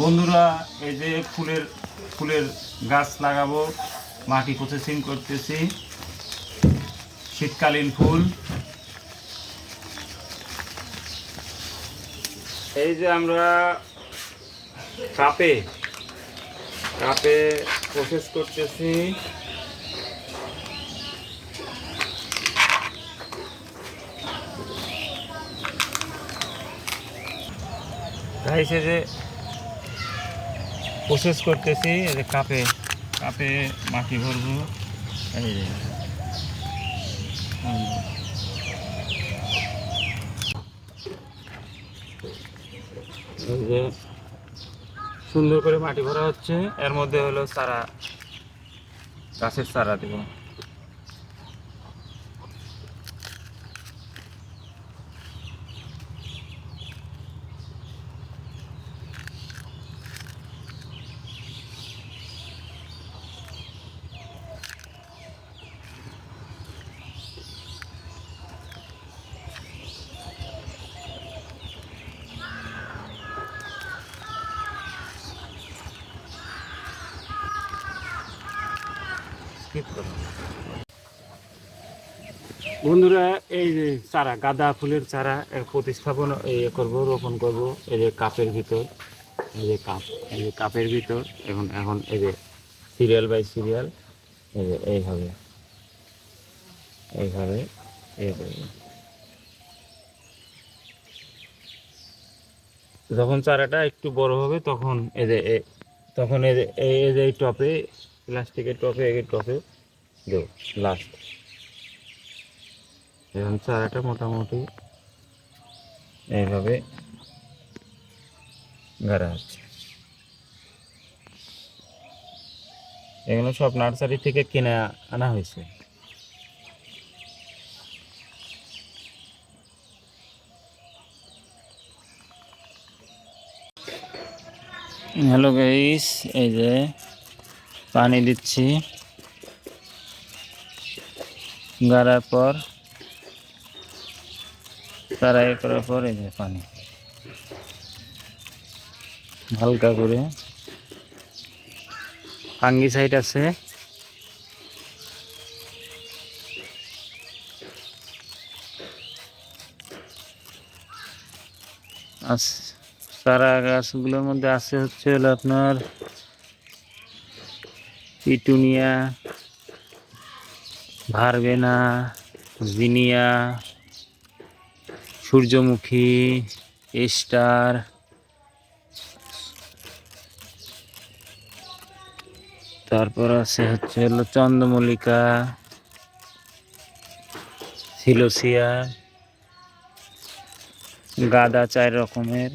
বন্ধুরা, এই যে ফুলের ফুলের গাছ লাগাবো, মাটি প্রসেসিং করতেছি। শীতকালীন ফুল। এই যে আমরা কাপে কাপে প্রসেস করতেছি। এই যে প্রসেস করতেছি, এই যে কাপে কাপে মাটি ভরবো। এই যে। সুন্দর করে মাটি ভরা হচ্ছে। এর মধ্যে হলো সারা গাছের সারা দেবো। Skip করো। বন্ধুরা এই যে চারা গাঁদা ফুলের চারা এর প্রতিস্থাপন এই করব রোপণ করব এই যে কাপের ভিতর এই যে কাপ এই যে কাপের ভিতর এখন এখন এই যে সিরিয়াল বাই সিরিয়াল এই যে এইভাবে এইভাবে যখন চারাটা একটু বড় হবে তখন এই যে তখন এই যে এই যে এই টপে প্লাস্টিকের টপে এগের টপে দেব লাস্ট এখন চারাটা মোটামুটি এইভাবে গাড়া হচ্ছে। এগুলো সব নার্সারি থেকে কিনে আনা হয়েছে। হ্যালো গাইস, এই যে পানি দিচ্ছি। গাড়ার পর তারাই করার পর এই যে পানি। হালকা করে ফাঙ্গিসাইড আছে। আস চারা গাছগুলোর মধ্যে আছে হচ্ছে হলো আপনার পিটুনিয়া ভারবেনা জিনিয়া সূর্যমুখী স্টার তারপর আছে হচ্ছে হলো চন্দ্রমল্লিকা সিলোসিয়া গাদা চার রকমের।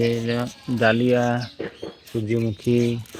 এই যে এটা ডালিয়া সূর্যমুখী